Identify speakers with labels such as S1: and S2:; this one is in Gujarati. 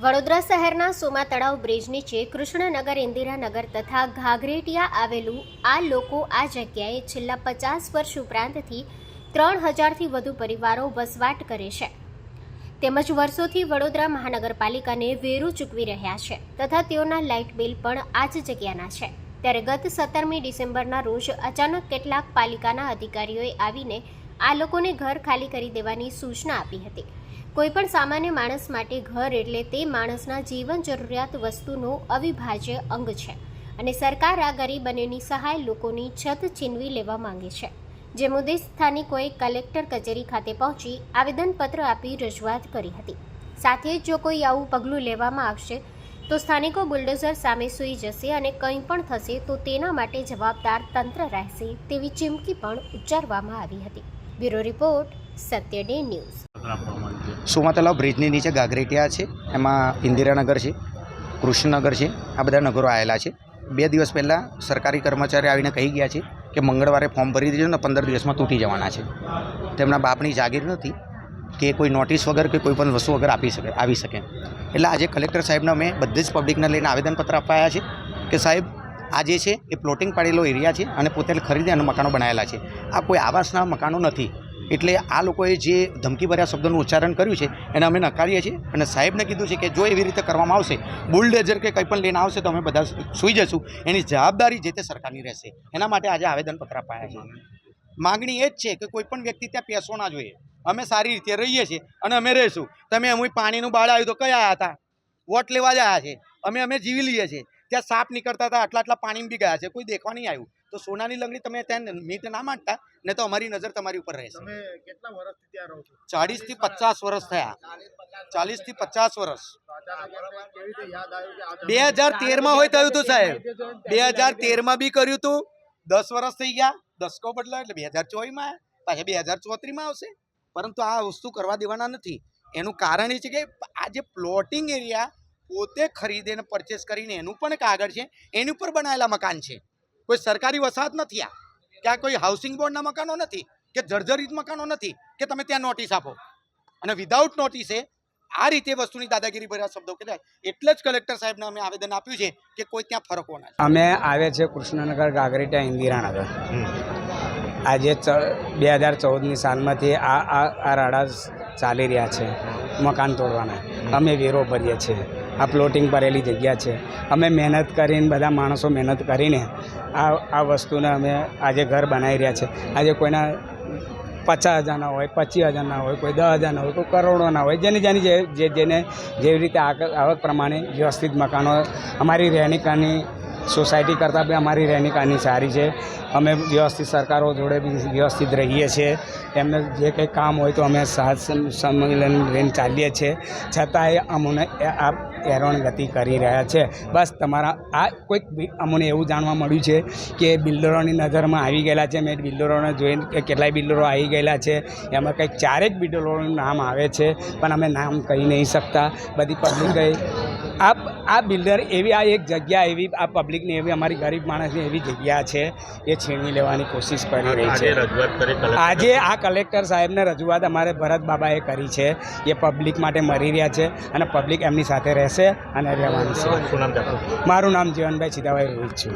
S1: વડોદરા શહેરના સોમા તળાવ બ્રિજ નીચે કૃષ્ણનગર, ઇન્દિરાનગર તથા ઘાઘરેટિયા આવેલું આ લોકો આ જગ્યાએ છેલ્લા પચાસ વર્ષ ઉપરાંતથી ત્રણ હજારથી વધુ પરિવારો વસવાટ કરે છે. તેમજ વર્ષોથી વડોદરા મહાનગરપાલિકાને વેરું ચૂકવી રહ્યા છે તથા તેઓના લાઇટ બિલ પણ આ જ જગ્યાના છે. ત્યારે ગત સત્તરમી ડિસેમ્બરના રોજ અચાનક કેટલાક પાલિકાના અધિકારીઓએ આવીને આ લોકોને ઘર ખાલી કરી દેવાની સૂચના આપી હતી. કોઈપણ સામાન્ય માણસ માટે ઘર એટલે તે માણસના જીવન જરૂરિયાત વસ્તુનો અવિભાજ્ય અંગ છે અને સરકાર આ ગરીબ અને નિસહાય લોકોની છત છીનવી લેવા માંગે છે. જે મુદ્દે સ્થાનિકોએ કલેક્ટર કચેરી ખાતે પહોંચી આવેદનપત્ર આપી રજૂઆત કરી હતી. સાથે જ જો કોઈ આવું પગલું લેવામાં આવશે, તો સ્થાનિકો બુલડોઝર સામે સૂઈ જશે અને કંઈ પણ થશે તો તેના માટે જવાબદાર તંત્ર રહેશે તેવી ચીમકી પણ ઉચ્ચારવામાં આવી હતી. Bureau report Satya day news
S2: Soma Talav બ્રિજની નીચે ગાગરેટિયા છે, એમાં ઇન્દિરાનગર છે, કૃષ્ણનગર છે, આ બધા નગરો આવેલા છે. બે દિવસ પહેલાં સરકારી કર્મચારી આવીને કહી ગયા છે કે મંગળવારે ફોર્મ ભરી દેજો ને પંદર દિવસમાં તૂટી જવાના છે. તેમના બાપની જાગીર નથી કે કોઈ નોટિસ વગર કે કોઈ પણ વસ્તુ વગર આપી શકે, આવી શકે. એટલે આજે કલેક્ટર સાહેબને અમે બધી જ પબ્લિકને લઈને આવેદનપત્ર અપાયા છે કે સાહેબ, આ જે છે એ પ્લોટિંગ પાડેલો એરિયા છે અને પોતે ખરીદે અને મકાનો બનાવેલા છે. આ કોઈ આવાસના મકાનો નથી. એટલે આ લોકોએ જે ધમકીભર્યા શબ્દોનું ઉચ્ચારણ કર્યું છે, એને અમે નકારીએ છીએ. અને સાહેબને કીધું છે કે જો એવી રીતે કરવામાં આવશે, બુલડેઝર કે કંઈ પણ લઈને આવશે તો અમે બધા સૂઈ જશું. એની જવાબદારી જે તે સરકારની રહેશે. એના માટે આજે આવેદનપત્ર અપાયા છે. માગણી એ જ છે કે કોઈ પણ વ્યક્તિ ત્યાં પેસો ના જોઈએ. અમે સારી રીતે રહીએ છીએ અને અમે રહીશું. તમે અમે પાણીનું બાળ આવ્યું તો કયા હતા? વોટ લેવા જ આવ્યા છે? અમે અમે જીવી લઈએ છીએ. ત્યાં સાપ નીકળતા હતા, આટલા આટલા પાણીમાં બી ગયા છે. કોઈ દેખવા નહીં આવ્યું. તો સોનાની લંગડી તમે ત્યાં મીટ ના માંડતા ને તો અમારી નજર તમારી ઉપર રહેશે.
S3: તમે કેટલા વર્ષથી ત્યાં રહો છો?
S2: ચાલીસથી પચાસ વર્ષ થયા. ચાલીસથી પચાસ વર્ષ.
S3: તો અચાનક એમને કેવી રીતે યાદ આવ્યું કે આ
S2: બે હજાર તેરમાં હોય થયું હતું સાહેબ. બે હજાર તેરમાં બી કર્યું હતું દસ વર્ષ થઈ ગયા. દસકો બદલો એટલે બે હજાર ચોવીસમાં પાછા બે હજાર ચોત્રીસમાં આવશે. પરંતુ આ વસ્તુ કરવા દેવાના નથી. એનું કારણ એ છે કે આ જે પ્લોટિંગ એરિયા પોતે ખરીદીને પરચેસ કરીને એનું પણ કાગળ છે. એની ઉપર બનાવેલા મકાન છે. કોઈ સરકારી વસાહત નથી આ. ત્યાં કોઈ હાઉસિંગ બોર્ડના મકાનો નથી કે જર્જરિત મકાનો નથી કે તમે ત્યાં નોટિસ આપો. અને વિધાઉટ નોટિસે આ રીતે વસ્તુની દાદાગીરી ભર્યા શબ્દો કહેવાય. એટલે જ કલેક્ટર સાહેબને અમે આવેદન આપ્યું છે કે કોઈ ત્યાં ફરકો ના
S4: અમે આવે છે કૃષ્ણનગર ગાગરીટા ઇન્દિરાનગર આજે બે હજાર ચૌદની સાલમાંથી આ આ રાડા ચાલી રહ્યા છે મકાન તોડવાના. અમે વેરો ભરીએ છીએ. આ પ્લોટિંગ ભરેલી જગ્યા છે. અમે મહેનત કરીને, બધા માણસો મહેનત કરીને આ આ વસ્તુને અમે આજે ઘર બનાવી રહ્યા છે. આજે કોઈના પચાસ હજારના હોય, પચીસ હજારના હોય, કોઈ દસ હજારના હોય, કોઈ કરોડોના હોય, જેની જેની જે જેને જેવી રીતે આવક પ્રમાણે વ્યવસ્થિત મકાનો અમારી રહેણીકાની સોસાયટી કરતાં બી અમારી રહેણીકાની સારી છે. અમે વ્યવસ્થિત સરકારો જોડે બી વ્યવસ્થિત રહીએ છીએ. એમને જે કંઈ કામ હોય તો અમે સાથ સંમેલન લઈને ચાલીએ છીએ. છતાંય અમને આ હેરાન ગતિ કરી રહ્યા છે. બસ તમારા, આ કોઈક અમને એવું જાણવા મળ્યું છે કે બિલ્ડરોની નજરમાં આવી ગયેલા છે. મેં બિલ્ડરોને જોઈને કે કેટલાય બિલ્ડરો આવી ગયેલા છે. એમાં કંઈક ચારેક બિલ્ડરોનું નામ આવે છે, પણ અમે નામ કહી નહીં શકતા. બધી પબ્લિકે આ આ બિલ્ડર એવી આ એક જગ્યા એવી આ પબ્લિકની એવી અમારી ગરીબ માણસની એવી જગ્યા છે એ છીનવી લેવાની કોશિશ કરી રહી છે. આજે આ કલેક્ટર સાહેબને રજૂઆત અમારે ભરત બાબાએ કરી છે એ પબ્લિક માટે મરી રહ્યા છે અને પબ્લિક એમની સાથે રહેશે અને રહેવાની છે. મારું નામ જીવનભાઈ સીધાભાઈ રોહિત છે.